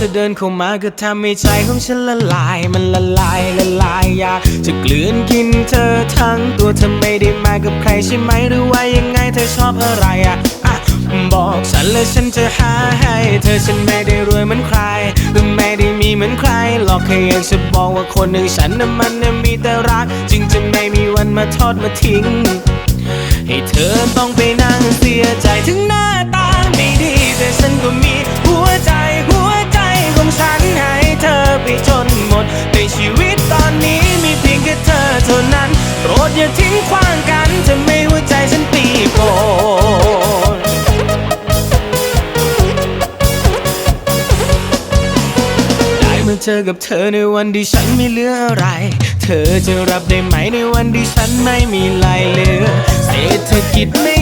เธอเดินเข้ามาก็ทำให้ใจของฉันละลาย มันละลายละลายอยากจะกลืนกินเธอทั้งตัวเธอไม่ได้มากับใครใช่ไหมหรือว่ายังไงเธอชอบอะไรอะอะบอกฉันและฉันจะหาให้ เธอฉันไม่ได้รวยเหมือนใครหรือไม่ได้มีเหมือนใครหรอกแค่อยากจะบอกว่าคนหนึ่างฉันน่ะมันน่ะมีแต่รัก จึงจะไม่มีวันมาทอดมาทิ้ง ให้เธอต้องไปนั่งเสียใจถึง เท่านั้น โปรดอย่าทิ้งขว้างกันจะไม่หัวใจฉันตีโกนได้มาเจอกับเธอในวันที่ฉันไม่เหลืออะไร เธอจะรับได้ไหมในวันที่ฉันไม่มีลายเหลือ เศรษฐกิจไม่